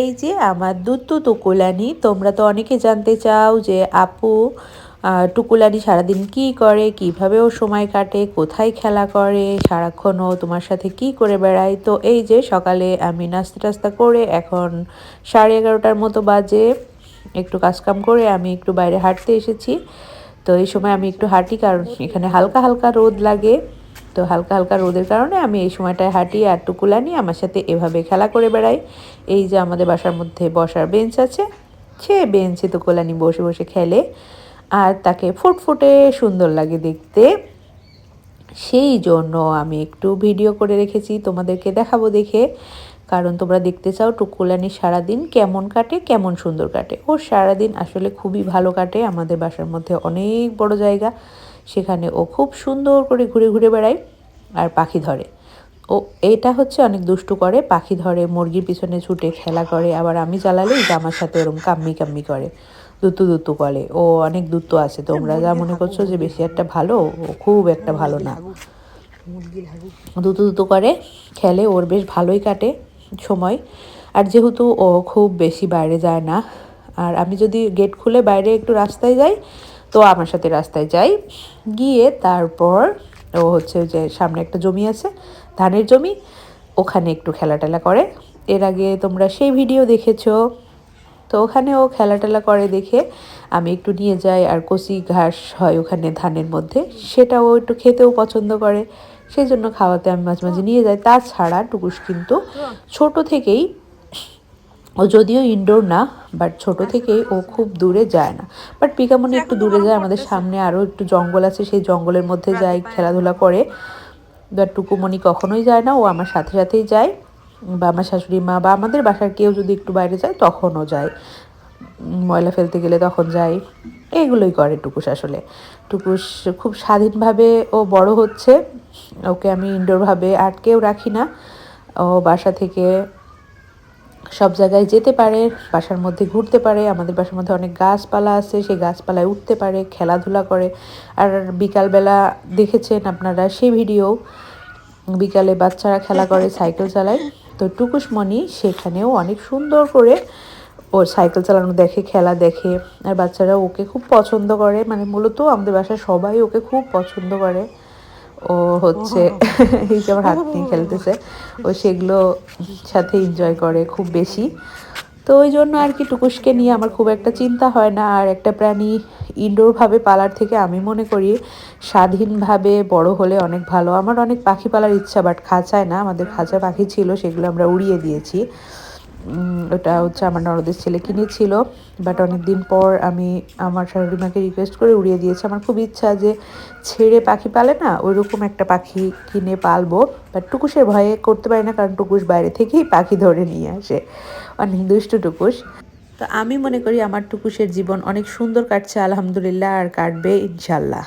এই যে আমার দুত্তু টুকুলানি, তোমরা তো অনেকে জানতে চাও যে আপু টুকুলানি সারাদিন কি করে, কীভাবে ও সময় কাটে, কোথায় খেলা করে, সারাক্ষণ ও তোমার সাথে কি করে বেড়ায়? তো এই যে সকালে আমি নাস্তা টাস্তা করে এখন সাড়ে এগারোটার মতো বাজে, একটু কাজকাম করে আমি একটু বাইরে হাঁটতে এসেছি। তো এই সময় আমি একটু হাঁটি কারণ এখানে হালকা হালকা রোদ লাগে। তো হালকা হালকা রোদের কারণে আমি এই সময়টায় হাঁটি আর টুকুলানি আমার সাথে এভাবে খেলা করে বেড়াই। এই যে আমাদের বাসার মধ্যে বসার বেঞ্চ আছে, সে বেঞ্চে তো কোলানি বসে বসে খেলে আর তাকে ফুটফুটে সুন্দর লাগে দেখতে। সেই জন্য আমি একটু ভিডিও করে রেখেছি, তোমাদেরকে দেখাবো দেখে। কারণ তোমরা দেখতে চাও টুকুলানি সারাদিন কেমন কাটে, কেমন সুন্দর কাটে। ওর সারাদিন আসলে খুবই ভালো কাটে, আমাদের বাসার মধ্যে অনেক বড় জায়গা, সেখানে ও খুব সুন্দর করে ঘুরে ঘুরে বেড়ায়। আর পাখি ধরে। ও, এটা হচ্ছে অনেক দুষ্টু করে, পাখি ধরে, মুরগির পিছনে ছুটে খেলা করে, আবার আমি চালালেই জামার সাথে ওরকম কাম্মি কাম্মি করে, দুতু দুতু করে। ও অনেক দুত্তু আছে, তোমরা যা মনে করছ যে বেশি একটা ভালো, ও খুব একটা ভালো না। দুতু দুতু করে, খেলে, ওর বেশ ভালোই কাটে সময়। আর যেহেতু ও খুব বেশি বাইরে যায় না, আর আমি যদি গেট খুলে বাইরে একটু রাস্তায় যাই, তো আমার সাথে রাস্তায় যাই। গিয়ে তারপর ও হচ্ছে যে সামনে একটা জমি আছে, ধানের জমি, ওখানে একটু খেলা টেলা করে। এর আগে তোমরা সেই ভিডিও দেখেছ। তো ওখানে ও খেলা টেলা করে দেখে আমি একটু নিয়ে যাই আর কচি ঘাস হয় ওখানে ধানের মধ্যে, সেটা ও একটু খেতেও পছন্দ করে। সেই জন্য খাওয়াতে আমি মাঝে মাঝে নিয়ে যাই। তাছাড়া টুকুস কিন্তু ছোট থেকেই, ও যদিও ইনডোর না বাট ছোট থেকেই ও খুব দূরে যায় না। বাট পিকামনি একটু দূরে যায়, আমাদের সামনে আরও একটু জঙ্গল আছে, সেই জঙ্গলের মধ্যে যায় খেলাধুলা করে। বাট টুকুমণি কখনোই যায় না, ও আমার সাথে সাথেই যায়। বা আমার শাশুড়ি মা বা আমাদের বাসার কেউ যদি একটু বাইরে যায়, তখনও যায়। ময়লা ফেলতে গেলে তখন যায় এগুলোই করে টুকুস আসলে। টুকুস খুব স্বাধীনভাবে ও বড় হচ্ছে। ওকে আমি ইনডোরভাবে আটকেও রাখি না। ও বাসা থেকে সব জায়গায় যেতে পারে, বাসার মধ্যে ঘুরতে পারে, আমাদের বাসার মধ্যে অনেক গাছপালা আছে, সেই গাছপালায় উঠতে পারে, খেলাধুলা করে। আর বিকালবেলা দেখেছেন আপনারা সেই ভিডিও, বিকালে বাচ্চারা খেলা করে, সাইকেল চালায়। তো টুকুসমণি সেখানেও অনেক সুন্দর করে ও সাইকেল চালানো দেখে, খেলা দেখে। আর বাচ্চারা ওকে খুব পছন্দ করে মানে মূলত আমাদের বাসায় সবাই ওকে খুব পছন্দ করে। ও হচ্ছে এই যে আমার হাত নিয়ে খেলতেছে। ও সেগুলো সাথে এনজয় করে খুব বেশি। তো ওই জন্য আর কি টুকুসকে নিয়ে আমার খুব একটা চিন্তা হয় না। আর একটা প্রাণী ইনডোরভাবে পালার থেকে আমি মনে করি স্বাধীনভাবে বড় হলে অনেক ভালো। আমার অনেক পাখি পালার ইচ্ছা বাট খাঁচায় না। আমাদের খাঁচা পাখি ছিল সেগুলো আমরা উড়িয়ে দিয়েছি। ওটা হচ্ছে আমার নরদের ছেলে কিনেছিল বাট অনেক দিন পর আমি আমার শাশুড়ি মাকে রিকোয়েস্ট করে উড়িয়ে দিয়েছি। আমার খুব ইচ্ছা যে ছেড়ে পাখি পালে না, ওইরকম একটা পাখি কিনে পালবো বাট টুকুসের ভয়ে করতে পারি না, কারণ টুকুস বাইরে থেকেই পাখি ধরে নিয়ে আসে। অনেক দুষ্টু টুকুস। তো আমি মনে করি আমার টুকুসের জীবন অনেক সুন্দর কাটছে, আলহামদুলিল্লাহ, আর কাটবে ইনশাল্লাহ